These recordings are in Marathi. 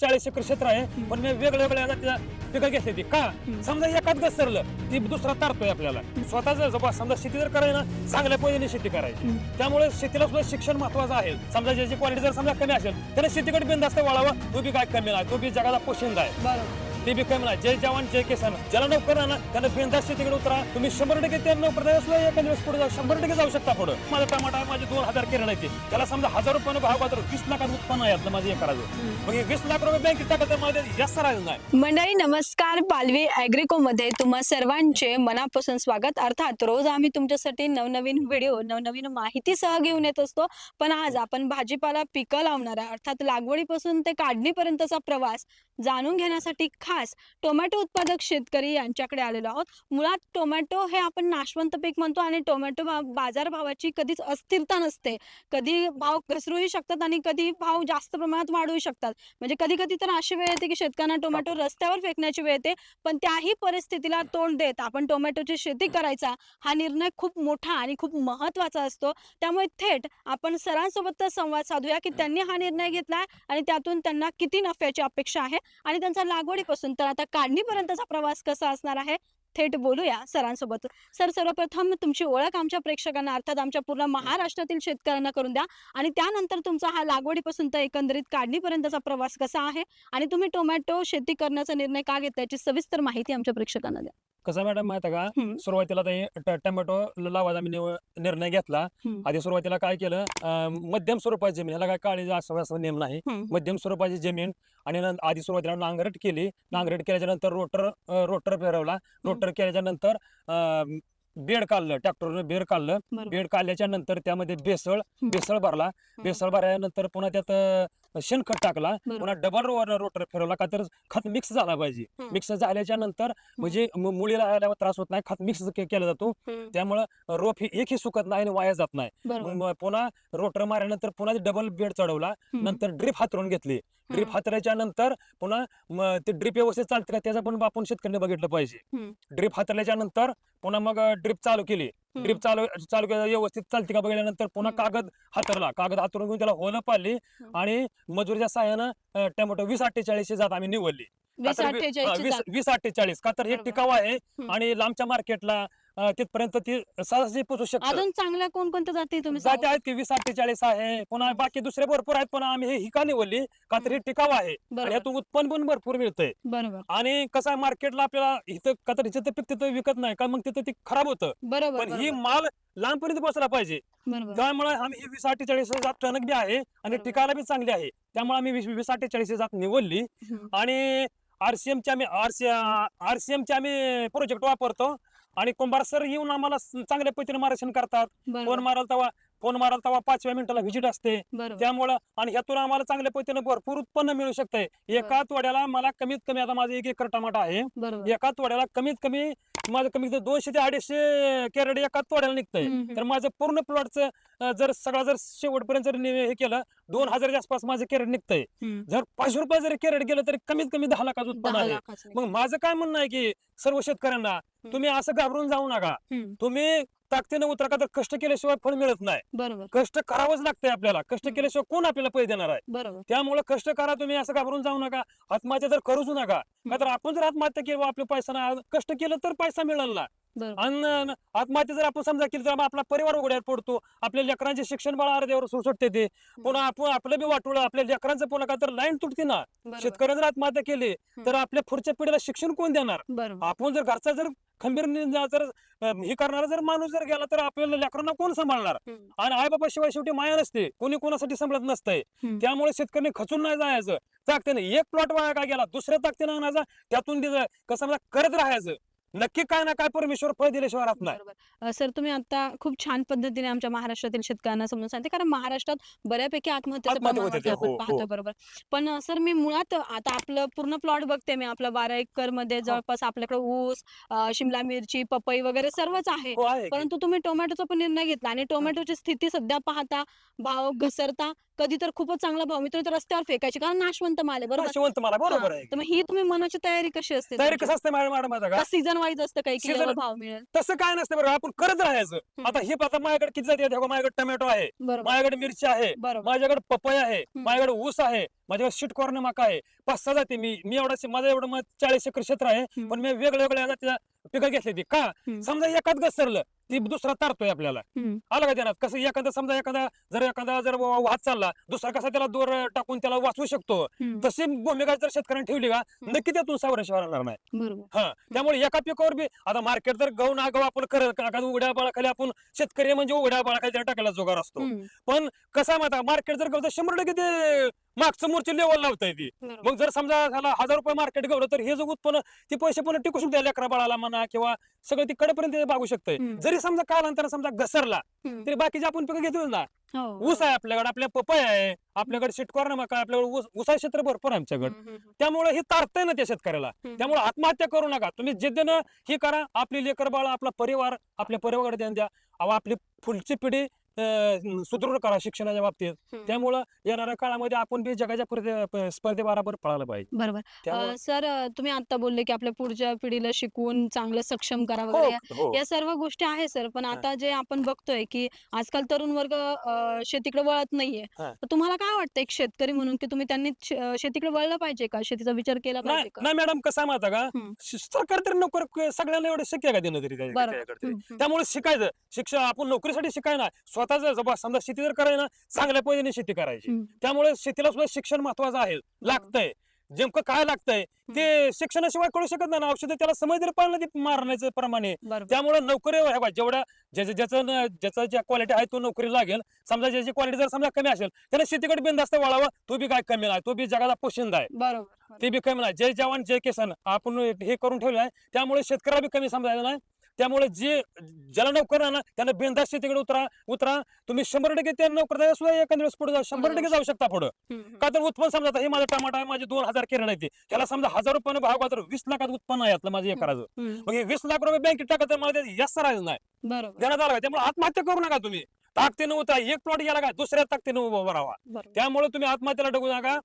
चाळीस एकर क्षेत्र आहे पण मी वेगळ्या वेगळ्या जातीच्या पिकं घेतली ती का? समजा एकाच घसरलं ती दुसरा तारतोय आपल्याला. स्वतःच जबा समजा शेती जर करायला चांगल्या पद्धतीने शेती करायची. त्यामुळे शेतीला सुद्धा शिक्षण महत्वाचं आहे. समजा ज्याची क्वालिटी जर समजा कमी असेल त्याने शेतीकडे बिंदास्त वळावा तो बी काय कमी नाही तो बी जगाचा पोशिंदा आहे. बरोबर. ते बी कमी नाही जय जवान जय किसान. ज्याला नोकर ना त्याला बिंदास्त शेतीकडे उतरा. तुम्ही शंभर टक्के त्या नोकर असलं एका दिवस पुढे जाऊ शंभर टक्के जाऊ शकता पुढे. माझा टमाटा माझे दोन हजार केरळ आहे ते. त्याला समजा हजार रुपयानं भाव बाजार वीस लाखात उत्पन्न आहे आपलं माझे एकराचं. मग हे वीस लाख रुपये बँकेत टाकत माझे जास्त राहिलं नाही. मंडळी नमस्कार. पालवी ॲग्रिकोमध्ये तुम्हा सर्वांचे मनापासून स्वागत. अर्थात रोज आम्ही तुमच्यासाठी नवनवीन व्हिडिओ नवनवीन माहितीसह घेऊन येत असतो. पण आज आपण भाजीपाला पिकं लावणारा अर्थात लागवडीपासून ते काढणीपर्यंतचा प्रवास जाणून घेण्यासाठी खास टोमॅटो उत्पादक शेतकरी यांच्याकडे आलेलो आहोत. मुळात टोमॅटो हे आपण नाशवंत पीक म्हणतो आणि टोमॅटो बाजारभावाची कधीच अस्थिरता नसते. कधी भाव घसरूही शकतात आणि कधी भाव जास्त प्रमाणात वाढूही शकतात. म्हणजे कधी कधी तर अशी वेळ येते की शेतकऱ्यांना टोमॅटो रस्त्यावर फेकण्याची वेळ येते. पण त्याही परिस्थितीला तोंड देत आपण टोमॅटोची शेती करायचा हा निर्णय खूप मोठा आणि खूप महत्त्वाचा असतो. त्यामुळे थेट आपण सरांसोबत संवाद साधूया की त्यांनी हा निर्णय घेतलाय आणि त्यातून त्यांना किती नफ्याची अपेक्षा आहे आणि त्यांचा लागवडीपासून तर आता काढणीपर्यंतचा प्रवास कसा असणार आहे? थेट बोलूया सरांसोबत. सर सर्वप्रथम तुमची ओळख आमच्या प्रेक्षकांना अर्थात आमच्या पूर्ण महाराष्ट्रातील शेतकऱ्यांना करून द्या. आणि त्यानंतर तुमचा हा लागवडीपासून तर एकंदरीत काढणीपर्यंतचा प्रवास कसा आहे? आणि तुम्ही टोमॅटो शेती करण्याचा निर्णय का घेतला याची सविस्तर माहिती आमच्या प्रेक्षकांना द्या. कसं मॅडम माहिती का हम्म. सुरुवातीला ते ट- टोमॅटो लावायचा मी निव- निर्णय घेतला हम्म. आधी सुरुवातीला काय केलं अं, मध्यम स्वरूपाची जमीन ह्याला काय काळी असं असं नेम नाही हम्म. मध्यम स्वरूपाची जमीन आणि नं- आधी सुरुवातीला नांगरट केली नांगरट केल्याच्यानंतर रोटर रोटर फिरवला रोटर केल्याच्यानंतर अं, बेड काढलं ट्रॅक्टरनं बेड काढलं बरोबर. बेड काढल्याच्या नंतर त्यामध्ये बेसळ हम्म. बेसळ भरला बेसळ भरल्यानंतर पुन्हा त्यात अं, शेणखत टाकला बरोबर. पुन्हा डबल रोटर फिरवला का तर खत मिक्स झाला पाहिजे हम्म. मिक्स झाल्याच्यानंतर म्हणजे मु- मुलीला आल्यावर त्रास होत नाही खत मिक्स केला जातो हम्म. त्यामुळं रोप हे एकही सुकत नाही आणि वाया जात नाही बरोबर मग पुन्हा रोटर मारल्यानंतर पुन्हा डबल बेड चढवला हम्म. नंतर ड्रीप हातरून घेतली ड्रीप. हातरायच्या नंतर पुन्हा म- ते ड्रीप व्यवस्थित चालते का त्याचं पण आपण शेतकऱ्यांनी बघितलं पाहिजे हम्म. ड्रीप हातरल्याच्या नंतर पुन्हा मग ड्रीप चालू केली. ड्रीप चालू चालू केलं व्यवस्थित चालते का बघितल्यानंतर पुन्हा. कागद हातरला कागद हातरून घेऊन त्याला होलं पाडली. आणि मजुरीच्या साह्यानं अं, टोमॅटो वीस अठ्ठेचाळीसची जात आम्ही निवडली वीस वीस अठ्ठेचाळीस का तर हे. टिकाव आहे. आणि लांबच्या मार्केटला तिथपर्यंत ती सहजही पोचू शकतात अजून चांगल्या कोणकोणत्या जाती तुम्ही जाती सांगू? आहेत की वीस अठ्ठेचाळीस आहे पुन्हा बाकी दुसरे भरपूर आहेत पण आम्ही हे ही का निवडली का तर हे टिकाव आहे. आणि बरोबर. यातून उत्पन्न पण भरपूर मिळतंय. बरोबर. आणि कसं आहे मार्केटला आपल्याला इथं का तर पीक तिथं विकत नाही का मग तिथं ते खराब होतं. बरोबर पण ही बरोबर. माल लांबपर्यंत पोहोचला पाहिजे. बरोबर. त्यामुळे आम्ही ही वीस अठ्ठेचाळीस जात टणक बी आहे आणि बरोबर. टिकायला बी चांगली आहे. त्यामुळे आम्ही वीस वीस अठ्ठेचाळीस जात निवडली. हम्म. आणि आरसीएम चे आम्ही आरसी आरसीएम चे आम्ही प्रोजेक्ट वापरतो. आणि कुंभार सर येऊन आम्हाला चांगल्या पद्धतीने मार्गदर्शन करतात. बरोबर. माराल तेव्हा फोन माराल तेव्हा पाचव्या मिनिटाला व्हिजिट असते. बरोबर. त्यामुळं आणि ह्यातून आम्हाला चांगल्या पद्धतीने भरपूर उत्पन्न मिळू शकतंय. एका तोड्याला मला कमीत कमी आता माझं एक एकर टमाटा आहे. बरोबर. एका तोड्याला कमीत कमी माझं कमीत कमी दोनशे ते अडीचशे कॅरेट एका तोड्याला निघतंय. हम्म. तर माझं पूर्ण प्लॉटचं जर सगळं जर शेवटपर्यंत जर नि- हे केलं दोन हजाराच्या आसपास माझं कॅरेट निघतंय. हम्म. जर पाचशे रुपये जरी कॅरेट गेलं तरी कमीत कमी दहा लाखाचं उत्पन्न दहा आहे. लाखाचं. मग माझं काय म्हणणं आहे की सर्व शेतकऱ्यांना तुम्ही असं घाबरून जाऊ नका. हम्म. तुम्ही ताकदीने उतरा का तर कष्ट केल्याशिवाय फळ मिळत नाही. बरोबर. कष्ट करावंच लागतंय आपल्याला. कष्ट. केल्याशिवाय कोण आपल्याला पैसे देणार आहे? बरोबर. त्यामुळे कष्ट करा तुम्ही असं घाबरून जाऊ नका. आत्महत्या तर करूच नका. का तर आपण जर आत्महत्या केली आपले पैसा कष्ट केलं तर पैसा मिळाला ना. बरोबर. आणि आत्महत्या जर आपण समजा केली तर मग आपला परिवार उघड्यात पडतो. आपल्या लेकरांचे शिक्षण बाळा अर्ध्यावर सुटते ते. पुन्हा आपण आपलं बी वाटवलं आपल्या लेकरांचं पुन्हा का तर लाईन तुटते ना. बरोबर. शेतकऱ्याने जर आत्महत्या केली तर आपल्या पुढच्या पिढीला शिक्षण कोण देणार? बरोबर. आपण जर घरचा जर खंबीर जर अं, हे करणारा जर माणूस जर गेला तर आपल्याला लेकरांना कोण सांभाळणार? हम्म. आणि आई बाबा शिवाय शेवटी माया नसते. कोणी कोणासाठी सांभाळत नसतंय. हम्म. त्यामुळे शेतकऱ्यांनी खचून नाही जायचं. ताकदीने एक प्लॉट वाया काय गेला? दुसऱ्या ताकदीने आणायचा. त्यातून कसं म्हणा करत राहायचं. नक्की काय ना काय परमेश्वर फळ दिल्याशिवाय राहत नाही. बरोबर. सर तुम्ही आता खूप छान पद्धतीने आमच्या महाराष्ट्रातील शेतकऱ्यांना समजून सांगते. कारण महाराष्ट्रात बऱ्यापैकी आत्महत्येचं आत्महत्या होते आपण हो, पाहतो हो. बरोबर. पण अ, सर मी मुळात आता आपलं पूर्ण प्लॉट बघते मी आपलं बारा एकरमध्ये जवळपास आपल्याकडे ऊस अ, शिमला मिरची पपई वगैरे सर्वच आहे. हो आहे की. परंतु तुम्ही टोमॅटोचा पण निर्णय घेतला आणि टोमॅटोची स्थिती सध्या पाहता भाव घसरता कधी तर खूपच चांगला भाव. मित्र तर रस्त्यावर फेकायचे कारण नाशवंत माल आहे बरोबर? नाशिवंत मला बरोबर हा, आहे तर मग ही तुम्ही मनाची तयारी कशी असते तयारी कसं असते मॅडम मॅडम माहिती आहे का सीझन वाईज असतं काही की Season- एवढा भाव मिळेल. तसं काय नसतं बरं आपण करत राहायचं. आता हे आता माझ्याकडे किती जाते माझ्याकडे टोमॅटो आहे बरोबर. माझ्याकडे मिरची आहे बरोबर. माझ्याकडे पपई आहे माझ्याकडे ऊस आहे माझ्याकडे शीट कॉर्न मका आहे. पाच सहा जाते मी. मी एवढा माझं एवढं चाळीस एकर क्षेत्र आहे. पण मी वेगळ्या वेगळ्या जातीच्या पिकं घेतली ती का. समजा एकाच घसरलं ती दुसरा तारतोय आपल्याला. आलं का ध्यानात कसं एखादा समजा एखादा जर एखादा जर वा- वाहत चालला दुसरा कसा त्याला दोर टाकून त्याला वाचवू शकतो. तशी भूमिका जर शेतकऱ्यांनी ठेवली का. नक्की त्यातून सावराशी राहणार नाही. हा. त्यामुळे एका पिकावर बी आता मार्केट जर गहू ना गहू आपण करत उघड्या बाळाखाली आपण शेतकरी म्हणजे उघड्या बाळाखाली त्याला टाकायला जोगार असतो. पण कसं माहिती मार्केट जर गवतं शंभर टक्के ते मागचं मोर्चे लेवल लावता ती बरोबर. मग जर समजा झाला हजार रुपये मार्केट गवलं तर हे जो उत्पन्न ते पैसे पण टिकू शकते लेकरा बाळाला म्हणा किंवा सगळं ती कडेपर्यंत ते बागू शकतंय हम्म. जरी समजा कालांतर समजा घसरला हम्म. तरी बाकीचे आपण पिकं घेतो ना हो. ऊस आहे आपल्याकडे आपल्या पपई आहे आपल्याकडे शिटकॉर्न मका आपल्याकडे ऊस ऊसा क्षेत्र भरपूर आहे आमच्याकडे हम्म, हम्म, त्यामुळे हे तारतंय ना त्या शेतकऱ्याला हम्म. त्यामुळे आत्महत्या करू नका तुम्ही जिद्दीनं हे करा आपली लेकर बाळ आपला परिवार आपल्या परिवाराकडे ध्यान द्या अहो आपली पुढची पिढी अं, सुदृढ करा शिक्षणाच्या बाबतीत हम्म. त्यामुळं येणाऱ्या काळामध्ये आपण बी जगाच्या स्पर्धे- स्पर्धेबरोबर पळायला पाहिजे बरोबर त्यामुळे अ, सर अ, तुम्ही आता बोलले की आपल्या पुढच्या पिढीला शिकवून चांगलं सक्षम करा हो, वगैरे या- हो. या सर्व गोष्टी आहे सर पण. आता जे आपण बघतोय की आजकाल तरुण वर्ग अ, शेतीकडे वळत नाहीये हा. तर तुम्हाला काय वाटतं एक शेतकरी म्हणून की तुम्ही त्यांनी शे- अ, शेतीकडे वळलं पाहिजे का शेतीचा विचार केला नाही पाहिजे का नाही मॅडम कसं आहे माहिती आहे हम्म. का श- सरकार तरी नोकर सगळ्यांना एवढं शक्य आहे का देणं तरी त्या- बरोबर. त्याच्याकडे तरी? हम्म, हम्म. त्यामुळे शिकायचं शिक्षण आपण नोकरीसाठी शिकाय ना स्वतःच जबा समजा शेती जर करायला ना चांगल्या पद्धतीने शेती करायची. त्यामुळे शेतीला सुद्धा शिक्षण महत्वाचं आहे. लागतंय. नेमकं काय लागतंय? ते शिक्षणाशिवाय कळू शकत नाही ना. औषध त्याला समज जर पाळलं ते मारण्याचं प्रमाणे. त्यामुळे नोकरी बघा, जेवढ्या ज्याचं ज्याचं ज्याचं ज्या क्वालिटी आहे तो नोकरी लागेल. समजा ज्याची क्वालिटी जर समजा कमी असेल त्याला शेतीकडे बिनधास्त वळावा. तो बी काय कमी नाही. तो बी जगाचा पोशिंदा आहे. ते बी कमी नाही. जय जवान जय किसान. आपण हे करून ठेवलं आहे त्यामुळे शेतकऱ्याला बी कमी समजायचं नाही. त्यामुळे जे ज्याला नोकर ना त्यांना बिनधास्त शेतीकडे उतरा उतरा. तुम्ही शंभर टक्के त्या नोकर सुद्धा एखाद्या वेळेस पुढे जाऊ शंभर टक्के जाऊ शकता पुढे. का तर उत्पन्न समजा हे माझा टमाटा आहे माझे दोन हजार किरण आहे त्याला समजा हजार रुपयानं भाव का तर वीस लाखात उत्पन्न आहे यातलं माझं एकराचं. मग हे वीस लाख रुपये बँकेत टाका तर मला जास्त राहायचं नाही. देण्यात आलं का? त्यामुळे आत्महत्या करू नका तुम्ही. ताकदीनं उतरा. एक प्लॉट गेला का दुसऱ्या ताकदीनं उभा राहा. त्यामुळे तुम्ही आत्महत्येला डगू नका.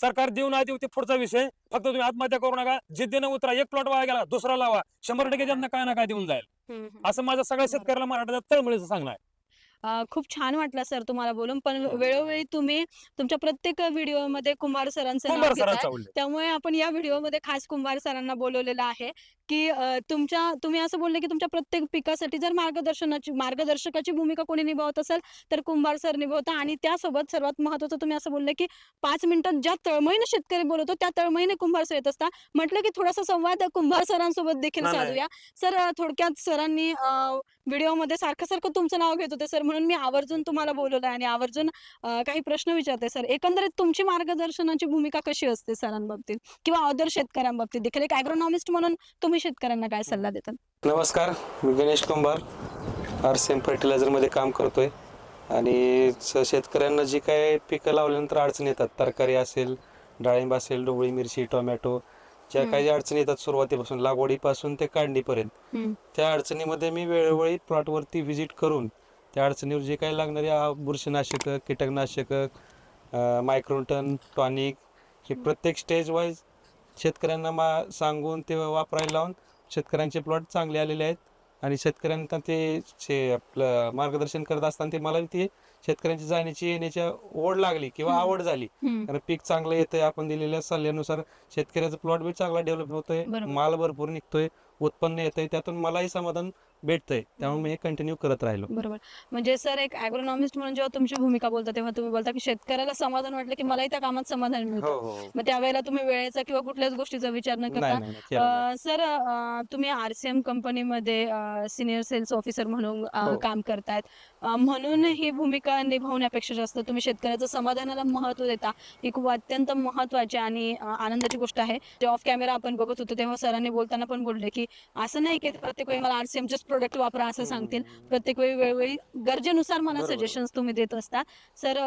सरकार देऊ ना देऊ ते पुढचा विषय. फक्त तुम्ही आत्महत्या करू नका. जिद्दीनं उतरा. एक प्लॉट वाया गेला दुसरा लावा. शंभर टक्के त्यांना काय ना काय देऊन जाईल. असं माझं सगळ्या शेतकऱ्याला मराठा तळमळीचं सांगणं आहे खूप छान वाटलं सर तुम्हाला बोलून. पण वेळोवेळी तुम्ही तुमच्या प्रत्येक व्हिडिओमध्ये कुंभार सरांचं नाव कुंभार घेताय. त्यामुळे आपण या व्हिडिओमध्ये खास कुंभार सरांना बोलवलेलं आहे की तुमच्या तुम्ही असं बोलले की तुमच्या प्रत्येक पिकासाठी जर मार्गदर्शनाची मार्गदर्शकाची भूमिका कोणी निभावत असेल तर कुंभार सर निभावता. आणि त्यासोबत सर्वात महत्वाचं तुम्ही असं बोलले की पाच मिनिटात ज्या तळमळीने शेतकरी बोलवतो त्या तळमळीने कुंभार सर येत असता म्हटलं की थोडासा संवाद कुंभार सरांसोबत देखील. साधूया. सर थोडक्यात सरांनी व्हिडिओमध्ये सारखं सारखं तुमचं नाव घेत होते सर. म्हणून मी आवर्जून तुम्हाला बोलवलं आणि आवर्जून काही प्रश्न विचारते सर. एकंदरीत तुमची मार्गदर्शनाची भूमिका कशी असते सरांबाबतीत? किंवा अदर शेतकऱ्यांबाबतीत देखील? एक अॅग्रोनॉमिस्ट म्हणून तुम्ही शेतकऱ्यांना काय सल्ला देतात नमस्कार. मी Ganesh Kumbhar R C M फर्टिलायझरमध्ये काम करतोय. आणि शेतकऱ्यांना जी काय पिकं लावल्यानंतर अडचणी येतात. तरकारी असेल डाळिंब असेल डोबळी मिरची टोमॅटो ज्या काही अडचणी येतात सुरुवातीपासून लागवडीपासून ते काढणीपर्यंत. त्या अडचणीमध्ये मी वेळोवेळी प्लॉटवरती व्हिजिट करून त्या अडचणीवर जे काही लागणारे बुरशीनाशक कीटकनाशक मायक्रोटन टॉनिक हे प्रत्येक स्टेज वाईज शेतकऱ्यांना मा सांगून ते वापरायला लावून शेतकऱ्यांचे प्लॉट चांगले आलेले आहेत आणि शेतकऱ्यांना ते शे आपलं मार्गदर्शन करत असताना ते मला ते शेतकऱ्यांची जाण्याची येण्याच्या ओढ लागली किंवा. आवड झाली कारण पीक चांगलं येतंय आपण दिलेल्या सल्ल्यानुसार शेतकऱ्याचा प्लॉट बी चांगला डेव्हलप होतोय. माल भरपूर निघतोय उत्पन्न येतंय त्यातून मलाही समाधान भेटतंय. त्यामुळे मी हे कंटिन्यू करत राहिलो. बरोबर. म्हणजे सर एक अॅग्रोनॉमिस्ट म्हणून जेव्हा तुमची भूमिका बोलता तेव्हा तुम्ही बोलता की शेतकऱ्याला समाधान वाटलं की मलाही त्या कामात समाधान हो मिळतं. हो हो. मग त्यावेळेला तुम्ही वेळेचा किंवा कुठल्याच गोष्टीचा विचार न नाही करता नाही नाही, केलं नाही. अ, सर अ, तुम्ही आरसीएम कंपनीमध्ये सिनियर सेल्स ऑफिसर म्हणून अ, हो. काम करतायत. अ, म्हणून ही भूमिका निभावण्यापेक्षा जास्त तुम्ही शेतकऱ्याचं समाधानाला महत्त्व देता. ही खूप अत्यंत महत्वाची आणि अ, आनंदाची गोष्ट आहे. जे ऑफ कॅमेरा आपण बघत होतो तेव्हा सरांनी बोलताना पण बोलले की असं नाही की प्रत्येक वेळी मला आरसीएमचेच प्रोडक्ट वापरा असं सांगतील. प्रत्येक वेळी वेळोवेळी गरजेनुसार मला. सजेशन्स तुम्ही देत असता. सर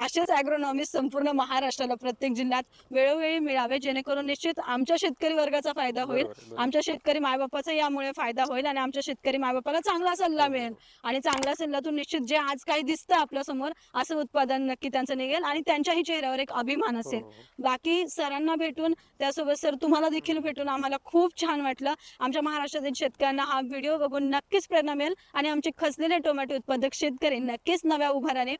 असेच अॅग्रोनॉमिस्ट संपूर्ण महाराष्ट्राला प्रत्येक जिल्ह्यात वेळोवेळी मिळावे जेणेकरून निश्चित आमच्या शेतकरी वर्गाचा फायदा होईल. आमच्या शेतकरी मायबापाचा यामुळे फायदा होईल आणि आमच्या शेतकरी मायबापाला चांगला सल्ला मिळेल. आणि चांगल्या सल्ल्यातून निश्चित जे आज काही दिसतं आपल्यासमोर असं उत्पादन नक्की त्यांचं निघेल आणि त्यांच्याही चेहऱ्यावर एक अभिमान असेल. हो, हो. बाकी सरांना भेटून त्यासोबत सर तुम्हाला देखील भेटून आम्हाला खूप छान वाटलं. आमच्या महाराष्ट्रातील शेतकऱ्यांना हा व्हिडिओ बघून नक्कीच प्रेरणा मिळेल. आणि आमचे खचलेले टोमॅटो उत्पादक शेतकरी नक्कीच नव्या उभाराने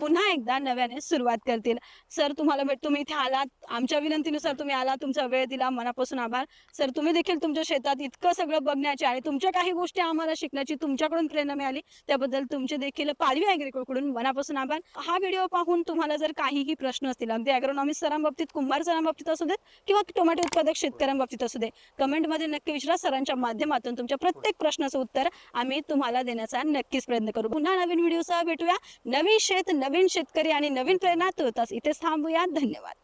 पुन्हा एकदा नव्याने सुरुवात करतील. सर तुम्हाला भेट तुम्ही इथे आलात. आमच्या विनंतीनुसार तुम्ही आला तुमचा वेळ दिला. मनापासून आभार. सर तुम्ही देखील तुमच्या शेतात इतकं सगळं बघण्याची आणि तुमच्या काही गोष्टी आम्हाला शिकण्याची तुमच्याकडून प्रेरणा मिळाली. त्याबद्दल तुमचे देखील पालवी ॲग्रिकोकडून मनापासून आभार. हा व्हिडिओ पाहून तुम्हाला जर काहीही प्रश्न असतील अगदी अॅग्रोनॉमी सरांबाबतीत कुंभार सरांबाबतीत असू देत किंवा टोमॅटो उत्पादक शेतकऱ्यांबाबतीत असू दे कमेंटमध्ये नक्की विचारा. सरांच्या माध्यमातून तुमच्या प्रत्येक प्रश्नाचं उत्तर आम्ही तुम्हाला देण्याचा नक्कीच प्रयत्न करू. पुन्हा नवीन व्हिडिओसह भेटूया. नवीन शेत नवीन शेतकरी आणि नवीन प्रेरणा तुर्तास इथेच थांबूया धन्यवाद.